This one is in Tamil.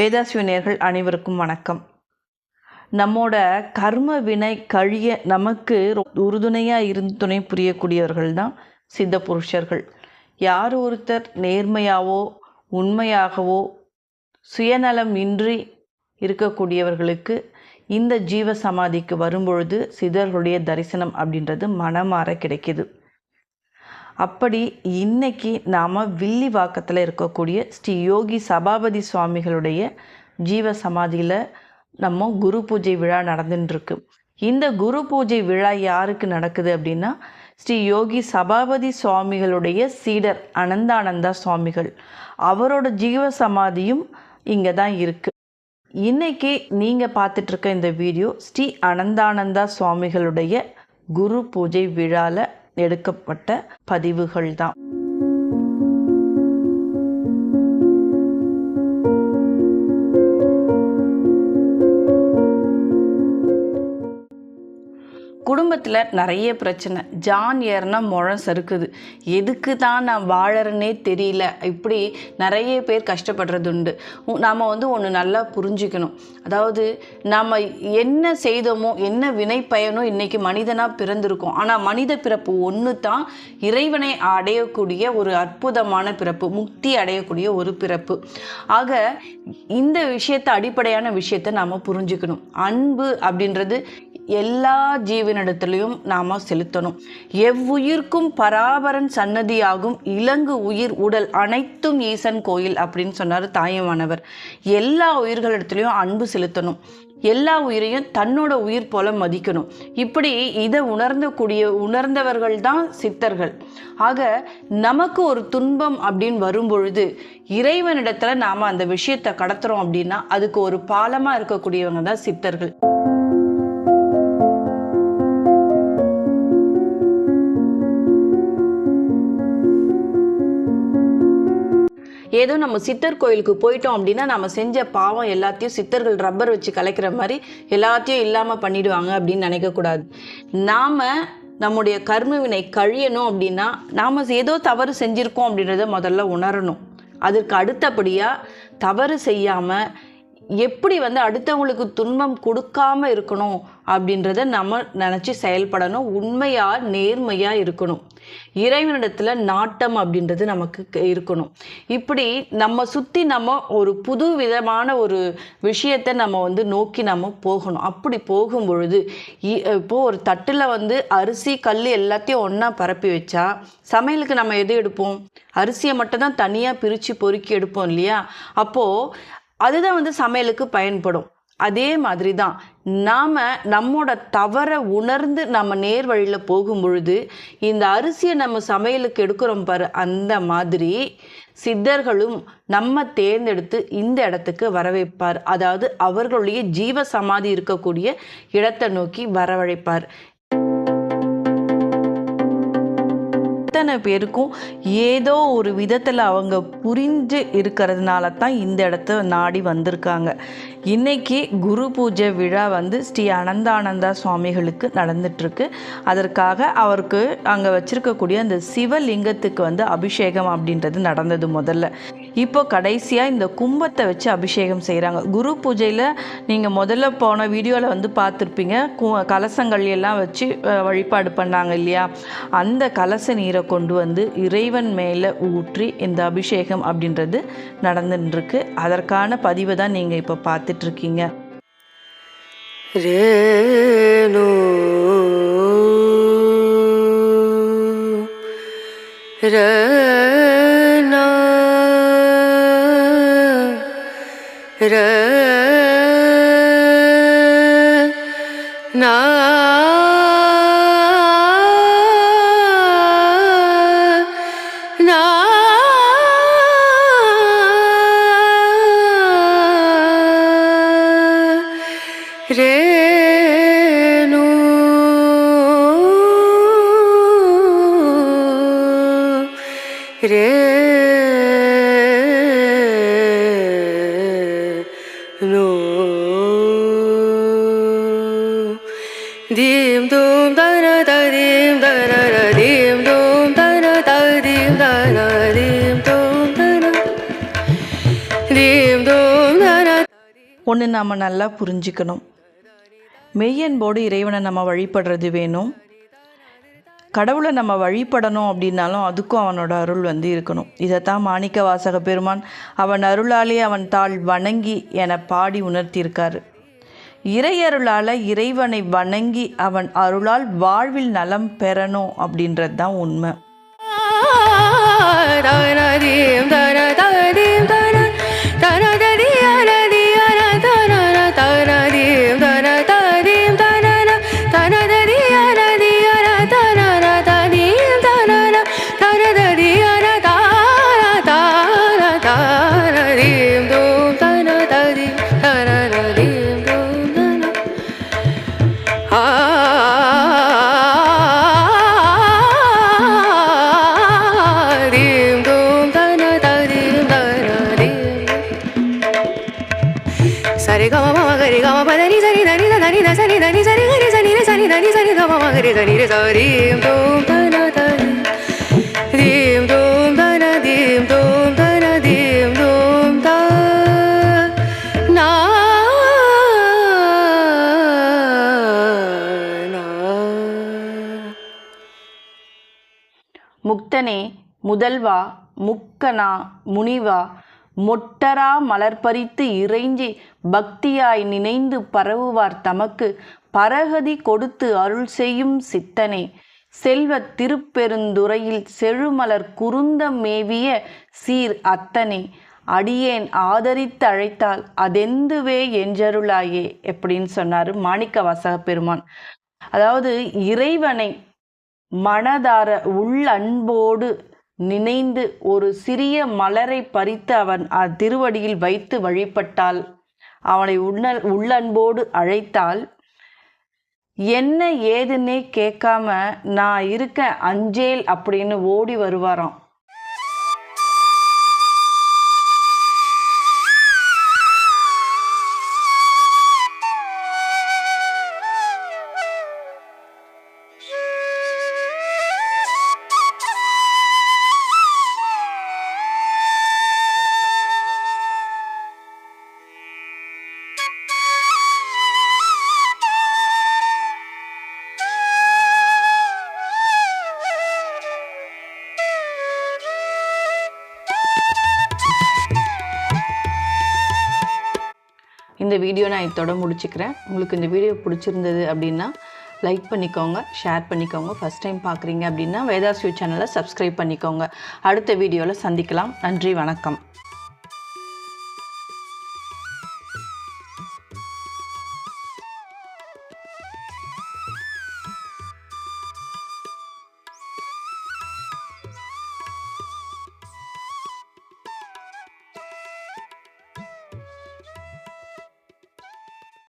வேதாசிவனியர்கள் அனைவருக்கும் வணக்கம். நம்மோட கர்ம வினை கழிய நமக்கு உறுதுணையாக இருந்து துணை புரியக்கூடியவர்கள் தான் சித்த புருஷர்கள். யார் ஒருத்தர் நேர்மையாவோ உண்மையாகவோ சுயநலம் இன்றி இருக்கக்கூடியவர்களுக்கு இந்த ஜீவ சமாதிக்கு வரும்பொழுது சிதர்களுடைய தரிசனம் அப்படின்றது மனமாற கிடைக்கிது. அப்படி இன்னைக்கு நாம் வில்லிவாக்கத்தில் இருக்கக்கூடிய ஸ்ரீ யோகி சபாபதி சுவாமிகளுடைய ஜீவ சமாதியில் நம்ம குரு பூஜை விழா நடந்துட்டுருக்கு இந்த குரு பூஜை விழா யாருக்கு நடக்குது அப்படின்னா ஸ்ரீ யோகி சபாபதி சுவாமிகளுடைய சீடர் அனந்தானந்தா சுவாமிகள். அவரோட ஜீவ சமாதியும் இங்கே தான் இருக்குது இன்னைக்கு நீங்கள் பார்த்துட்ருக்க இந்த வீடியோ ஸ்ரீ அனந்தானந்தா சுவாமிகளுடைய குரு பூஜை விழாவில் எடுக்கப்பட்ட பதிவுகள் தான் குடும்பத்தில் நிறைய பிரச்சனை. ஜான் ஏறினா முழம் சறுக்குது. எதுக்கு தான் நான் வாழறேனே தெரியல. இப்படி நிறைய பேர் கஷ்டப்படுறது உண்டு. நாம் வந்து ஒன்று நல்லா புரிஞ்சுக்கணும். அதாவது நாம் என்ன செய்தோமோ என்ன வினை பயனோ இன்றைக்கி மனிதனாக பிறந்திருக்கோம். ஆனால் மனித பிறப்பு ஒன்று தான் இறைவனை அடையக்கூடிய ஒரு அற்புதமான பிறப்பு முக்தி அடையக்கூடிய ஒரு பிறப்பு. ஆக இந்த விஷயத்தை அடிப்படையான விஷயத்தை நாம் புரிஞ்சுக்கணும். அன்பு அப்படின்றது எல்லா ஜீவனிடத்திலையும் நாம் செலுத்தணும். எவ்வுயிர்க்கும் பராபரன் சன்னதியாகும் இலங்கு உயிர் உடல் அனைத்தும் ஈசன் கோயில் அப்படின்னு சொன்னார் தாயமானவர். எல்லா உயிர்களிடத்துலையும் அன்பு செலுத்தணும். எல்லா உயிரையும் தன்னோட உயிர் போல மதிக்கணும். இப்படி இதை உணர்ந்தக்கூடிய உணர்ந்தவர்கள் தான் சித்தர்கள். ஆக நமக்கு ஒரு துன்பம் அப்படின்னு வரும்பொழுது இறைவனிடத்துல நாம் அந்த விஷயத்தை கடத்துறோம் அப்படின்னா அதுக்கு ஒரு பாலமாக இருக்கக்கூடியவங்க தான் சித்தர்கள். ஏதோ நம்ம சித்தர் கோயிலுக்கு போயிட்டோம் அப்படின்னா நம்ம செஞ்ச பாவம் எல்லாத்தையும் சித்தர்கள் ரப்பர் வச்சு கலைக்கிற மாதிரி எல்லாத்தையும் இல்லாமல் பண்ணிடுவாங்க அப்படின்னு நினைக்கக்கூடாது நாம் நம்முடைய கர்மவினை கழியணும் அப்படின்னா நாம் ஏதோ தவறு செஞ்சுருக்கோம் அப்படின்றத முதல்ல உணரணும். அதற்கு அடுத்தபடியாக தவறு செய்யாமல் எப்படி வந்து அடுத்தவங்களுக்கு துன்பம் கொடுக்காம இருக்கணும் அப்படின்றத நம்ம நினச்சி செயல்படணும். உண்மையாக நேர்மையாக இருக்கணும். இறைவனிடத்தில் நாட்டம் அப்படின்றது நமக்கு இருக்கணும். இப்படி நம்ம சுற்றி நம்ம ஒரு புது விதமான ஒரு விஷயத்தை நம்ம வந்து நோக்கி நம்ம போகணும். அப்படி போகும் பொழுது இப்போது ஒரு தட்டில் வந்து அரிசி கல் எல்லாத்தையும் ஒன்றா பரப்பி வச்சா சமையலுக்கு நம்ம எது எடுப்போம்? அரிசியை மட்டும் தான் தனியாக பிரித்து பொறுக்கி எடுப்போம் இல்லையா? அப்போது அதுதான் வந்து சமையலுக்கு பயன்படும். அதே மாதிரி தான் நாம் நம்மோட தவறை உணர்ந்து நம்ம நேர் வழியில் போகும் பொழுது இந்த அரிசியை நம்ம சமையலுக்கு எடுக்கிறோம் பாரு அந்த மாதிரி சித்தர்களும் நம்ம தேர்ந்தெடுத்து இந்த இடத்துக்கு வரவைப்பார் அதாவது அவர்களுடைய ஜீவ சமாதி இருக்கக்கூடிய இடத்தை நோக்கி வரவழைப்பார். அத்தனை பேருக்கும் ஏதோ ஒரு விதத்தில் அவங்க புரிஞ்சு இருக்கிறதுனால தான் இந்த இடத்த நாடி வந்திருக்காங்க. இன்னைக்கு குரு பூஜை விழா வந்து ஸ்ரீ அனந்தானந்தா சுவாமிகளுக்கு நடந்துட்டுருக்கு. அதற்காக அவருக்கு அங்கே வச்சுருக்கக்கூடிய அந்த சிவலிங்கத்துக்கு வந்து அபிஷேகம் அப்படின்றது நடந்தது முதல்ல. இப்போ கடைசியாக இந்த கும்பத்தை வச்சு அபிஷேகம் செய்கிறாங்க குரு பூஜையில் நீங்கள் முதல்ல போன வீடியோவில் வந்து பார்த்துருப்பீங்க. கு கலசங்கள் எல்லாம் வச்சு வழிபாடு பண்ணாங்க இல்லையா? அந்த கலச நீரை கொண்டு வந்து இறைவன் மேலே ஊற்றி இந்த அபிஷேகம் அப்படின்றது நடந்துட்டுருக்கு அதற்கான பதிவை தான் நீங்கள் இப்போ பார்த்துட்ருக்கீங்க. ரேணு. ரே ரேனா ரேணு ரே நோ ஒன்று நாம் நல்லா புரிஞ்சுக்கணும் மெய்யன்போடு இறைவனை நம்ம வழிபடுறது வேணும் கடவுளை நம்ம வழிபடணும் அப்படின்னாலும் அதுக்கும் அவனோட அருள் வந்து இருக்கணும் இதைத்தான் மாணிக்க வாசக பெருமான் அவன் அருளாலே அவன் தாள் வணங்கி என பாடி உணர்த்தியிருக்காரு இறையருளால் இறைவனை வணங்கி அவன் அருளால் வாழ்வில் நலம் பெறணும் அப்படின்றது தான் உண்மை மம கரி கம பதனி சரி தனி தனி சரி தனி சரி கரி சனி ர சனி தனி சரி கம ம சனி ர சரீம் தூம் தன ததி தீம் தூம் தன தீம் தூம் தன தீம் தூம் த நா முக்தனே முதல்வா முக்கனா முனிவா மொட்டரா மலர்பறித்து இறைஞ்சி பக்தியாய் நினைந்து பரவுவார் தமக்கு பரகதி கொடுத்து அருள் செய்யும் சித்தனே. செல்வத் திருப்பெருந்துறையில் செழுமலர் குருந்த மேவிய சீர் அத்தனே. அடியேன் ஆதரித்து அழைத்தால் அதெந்துவே என்றருளாயே எப்படின்னு சொன்னார் மாணிக்க வாசக பெருமான். அதாவது இறைவனை மனதார உள்ளன்போடு நினைந்து ஒரு சிறிய மலரை பறித்து அவன் அ- திருவடியில் வைத்து வழிபட்டால் அவனை உண்ணல் உள்ளன்போடு அழைத்தால் என்ன ஏதுன்னே கேட்காம நான் இருக்க அஞ்சேல் அப்படின்னு ஓடி வருவாராம். இந்த வீடியோ நான் இதோட முடிச்சுக்கிறேன். உங்களுக்கு இந்த வீடியோ பிடிச்சிருந்தது அப்படின்னா லைக் பண்ணிக்கோங்க ஷேர் பண்ணிக்கோங்க. ஃபஸ்ட் டைம் பார்க்குறீங்க அப்படின்னா வேதாஸ் யூ சேனலை சப்ஸ்கிரைப் பண்ணிக்கோங்க. அடுத்த வீடியோவில் சந்திக்கலாம். நன்றி வணக்கம்.